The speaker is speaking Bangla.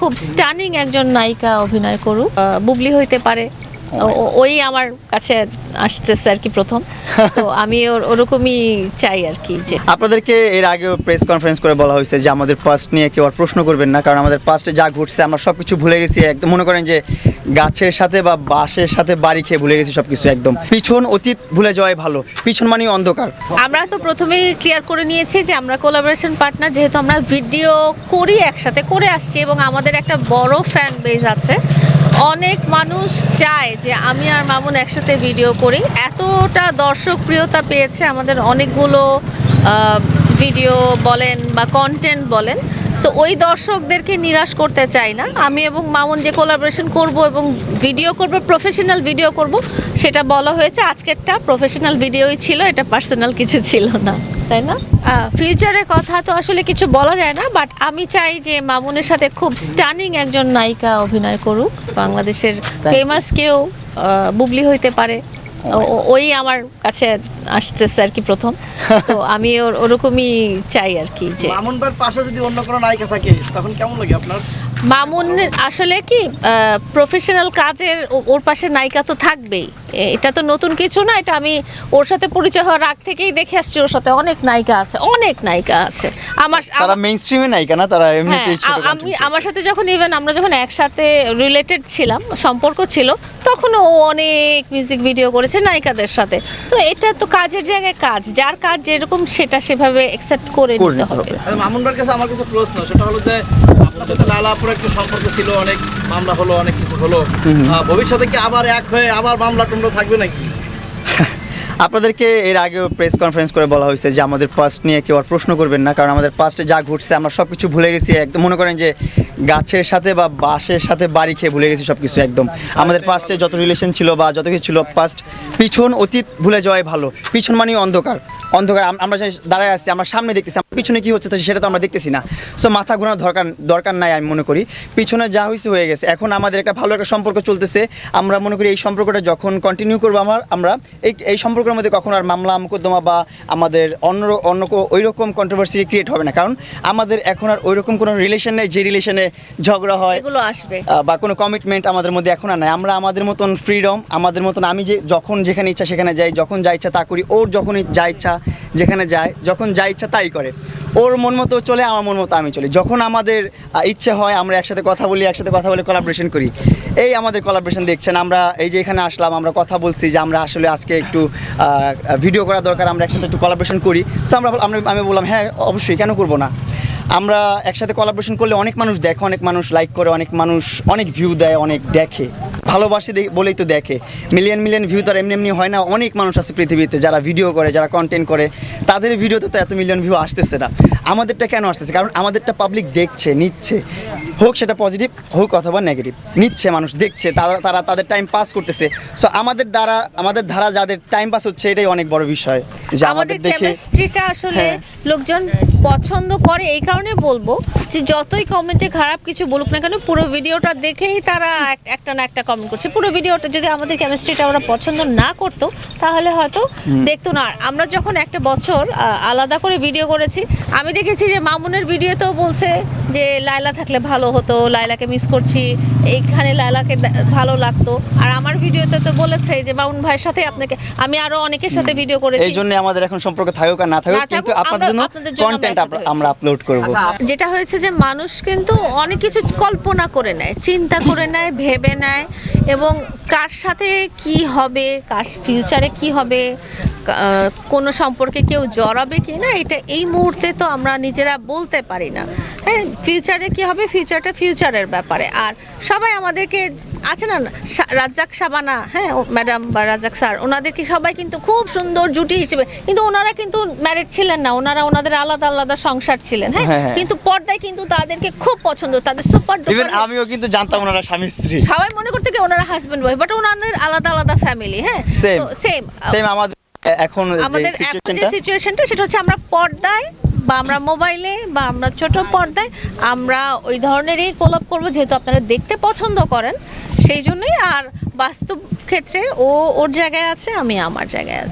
খুব স্টানিং একজন নায়িকা অভিনয় করুক। বুবলি হইতে পারে। ও- ওই আমার কাছে আসতেছে আর কি প্রথম। তো আমি ওর- ওরকমই চাই আর কি যে আপনাদেরকে এর আগে প্রেস কনফারেন্স করে বলা হয়েছে যে আমাদের পাস্ট নিয়ে কেউ আর প্রশ্ন করবেন না কারণ আমাদের পাস্টে যা ঘটছে আমরা সব কিছু ভুলে গেছি। একদম মনে করেন যে গাছের সাথে বা বাঁশের সাথে বাড়ি খেয়ে ভুলে গেছি সব কিছু একদম। পিছন অতীত ভুলে যাওয়াই ভালো। পিছন মানে অন্ধকার। আমরা তো প্রথমেই ক্লিয়ার করে নিয়েছি যে আমরা কোলাবোরেশন পার্টনার যেহেতু আমরা ভিডিও করি একসাথে, করে আসছি এবং আমাদের একটা বড় ফ্যান বেজ আছে। অনেক মানুষ চায় যে আমি আর মামুন একসাথে ভিডিও করি। এতটা দর্শক প্রিয়তা পেয়েছে আমাদের অনেকগুলো ভিডিও বলেন বা কন্টেন্ট বলেন। সো ওই দর্শকদেরকে নিরাশ করতে চাই না। আমি এবং মামুন যে কোলাবোরেশন করব এবং ভিডিও করব প্রফেশনাল ভিডিও করব সেটা বলা হয়েছে। আজকেরটা প্রফেশনাল ভিডিওই ছিল এটা পার্সোনাল কিছু ছিল না তাই না? ফিউচারের কথা তো আসলে কিছু বলা যায় না বাট আমি চাই যে মামুনের সাথে খুব স্টানিং একজন নায়িকা অভিনয় করুক। বাংলাদেশের ফেমাস কেউ বুবলি হইতে পারে। ওই আমার কাছে আসতেছে আর কি প্রথম। তো আমি ওর ওরকমই চাই আর কি যে মামুনদার পাশে যদি অন্য কোনো নায়িকা থাকে তখন কেমন লাগে আপনার? মামুন আসলে কি প্রফেশনাল কাজের ওর পাশে নায়িকা তো থাকবেই। এটা তো নতুন কিছু না এটা আমি ওর সাথে পরিচয় হওয়ার আগ থেকেই দেখে আসছি ওর সাথে অনেক নায়িকা আছে অনেক নায়িকা আছে। আমার তারা মেইন স্ট্রিমে নায়িকা না তারা হ্যাঁ এমনিতেই ছোট আমি আমার সাথে যখন ইভেন আমরা যখন একসাথে রিলেটেড ছিলাম সম্পর্ক ছিল তখন ও অনেক মিউজিক ভিডিও করেছে নায়িকাদের সাথে। তো এটা তো কাজের জায়গায় কাজ যার কাজ যেরকম সেটা সেভাবে অ্যাকসেপ্ট করে নিতে হবে। হবে। মামুনবার কাছে আমার কাছে প্রশ্ন সেটা হলো যে আপনার সাথে লালাপুর একটা সম্পর্ক ছিল অনেক মামলা হলো অনেক কিছু হলো। ভবিষ্যতে কি আবার এক হয়ে আবার মামলা টুমলা থাকবে নাকি? আপনাদেরকে এর আগেও প্রেস কনফারেন্স করে বলা হয়েছে যে আমাদের পাস্ট নিয়ে কেউ আর প্রশ্ন করবেন না কারণ আমাদের পাস্টে যা ঘটছে আমরা সব কিছু ভুলে গেছি। একদম মনে করেন যে গাছের সাথে বা বাঁশের সাথে বাড়ি খেয়ে ভুলে গেছি সব কিছু একদম। আমাদের পাস্টে যত রিলেশন ছিল বা যত কিছু ছিল পাস্ট পিছন অতীত ভুলে যাওয়াই ভালো। পিছন মানে অন্ধকার। অন্ধকার আমরা দাঁড়ায় আসছি আমার সামনে দেখতেছি, আমার পিছনে কী হচ্ছে সেটা তো আমরা দেখতেছি না। সো মাথা ঘোরানোর দরকার দরকার নাই আমি মনে করি। পিছনে যা হয়েছে হয়ে গেছে। এখন আমাদের একটা ভালো একটা সম্পর্ক চলতেছে। আমরা মনে করি এই সম্পর্কটা যখন কন্টিনিউ করব আমার আমরা এই এই সম্পর্কের মধ্যে কখনো আর মামলা, মোকদ্দমা বা আমাদের অন্য অন্য ওই রকম কন্ট্রোভার্সি ক্রিয়েট হবে না। কারণ আমাদের এখন আর ওই রকম কোনো রিলেশন নেই যে রিলেশনে ঝগড়া হয় এগুলো আসবে। বা কোনো কমিটমেন্ট আমাদের মধ্যে এখন আর নাই। আমরা আমাদের মতন ফ্রিডম আমাদের মতন আমি যে যখন যেখানে ইচ্ছা সেখানে যাই যখন যা ইচ্ছা তা করি ওর যখন যা ইচ্ছা যেখানে যায় যখন যা ইচ্ছা তাই করে। ওর মন মতো চলে আমার মন মতো আমি চলি। যখন আমাদের ইচ্ছে হয় আমরা একসাথে কথা বলি একসাথে কথা বলে কোলাবরেশন করি। এই আমাদের কোলাবরেশন দেখছেন আমরা এই যে এখানে আসলাম আমরা কথা বলছি যে আমরা আসলে আজকে একটু ভিডিও করা দরকার আমরা একসাথে একটু কোলাবরেশন করি। সো আমরা আমরা আমি বললাম হ্যাঁ অবশ্যই কেন করব না? আমরা একসাথে কলাবরেশন করলে অনেক মানুষ দেখে, অনেক মানুষ লাইক করে, অনেক মানুষ অনেক ভিউ দেয়, অনেক দেখে। ভালোবাসে বলেই তো দেখে। মিলিয়ন মিলিয়ন ভিউ তো এমনি এমনি হয় না, অনেক মানুষ আছে পৃথিবীতে যারা ভিডিও করে, যারা কন্টেন্ট করে। তাদের ভিডিওতে তো এত মিলিয়ন ভিউ আসতেছে না। আমাদেরটা কেন আসতেছে? কারণ আমাদেরটা পাবলিক দেখছে, নিচ্ছে। হোক সেটা পজিটিভ হোক অথবা নেগেটিভ নিচ্ছে মানুষ দেখছে তারা তারা তাদের টাইম পাস করতেছে। সো আমাদের দ্বারা আমাদের ধারা যাদের টাইম পাস হচ্ছে এটাই অনেক বড় বিষয়। যে আমাদের কেমিস্ট্রিটা আসলে হ্যাঁ। লোকজন পছন্দ করে এই কারণে বলব যে যতই কমেন্টে খারাপ কিছু বলুক না কেন পুরো ভিডিওটা দেখেই তারা এক- একটা না একটা কমেন্ট করছে। পুরো ভিডিওটা যদি আমাদের কেমিস্ট্রিটা ওরা পছন্দ না করতো তাহলে হয়তো দেখতো না। আমরা যখন একটা বছর আলাদা করে ভিডিও করেছি আমি দেখেছি যে মামুনের ভিডিওতেও বলছে যে লাইলা থাকলে ভালো হতো লাইলাকে মিস করছি এইখানে লাইলাকে ভালো লাগতো। আর আমার ভিডিওতে তো বলেছে যে মামুন ভাইয়ের সাথে আপনাকে আমি আরও অনেকের সাথে ভিডিও করেছি। এই জন্য আমাদের এখন সম্পর্ক থাকুক আর না থাকুক কিন্তু আপনাদের জন্য কন্টেন্ট আমরা আপলোড করব। যেটা হয়েছে যে মানুষ কিন্তু অনেক কিছু কল্পনা করে নেয় চিন্তা করে নেয় ভেবে নেয় এবং কার সাথে কি হবে কার ফিউচারে কি হবে কোনো সম্পর্কে কেউ জড়াবে কি না এটা এই মুহূর্তে তো আমরা নিজেরা বলতে পারি না। হ্যাঁ ফিউচারে কি হবে? ফিউচারটা ফিউচারের ব্যাপারে। আর সবাই আমাদেরকে আছে না রাজ্জাক সাবানা হ্যাঁ ম্যাডাম বা রাজ্জাক স্যার ওনাদেরকে সবাই কিন্তু খুব সুন্দর জুটি হিসেবে কিন্তু ওনারা কিন্তু ম্যারিড ছিলেন না ওনারা ওনাদের আলাদা আলাদা সংসার ছিলেন হ্যাঁ? হ্যাঁ, হ্যাঁ। কিন্তু পর্দায় কিন্তু তাদেরকে খুব পছন্দ তাদের সুপার ইভেন আমিও কিন্তু জানতাম ওনারা স্বামী স্ত্রী। সবাই মনে করতে কি ওনারা হাজবেন্ড ওয়াইফ বাট ওনাদের আলাদা আলাদা ফ্যামিলি হ্যাঁ? সেম সেম আমাদের এখন আমাদের এখন যে সিচুয়েশনটা সেটা হচ্ছে আমরা পর্দায় বা আমরা মোবাইলে বা আমরা ছোট পর্দায় আমরা ওই ধরনেরই কোলাপ করব, যেহেতু আপনারা দেখতে পছন্দ করেন, সেই জন্যই আর বাস্তব ক্ষেত্রে ও ওর জায়গায় আছে, আমি আমার জায়গায় আছি।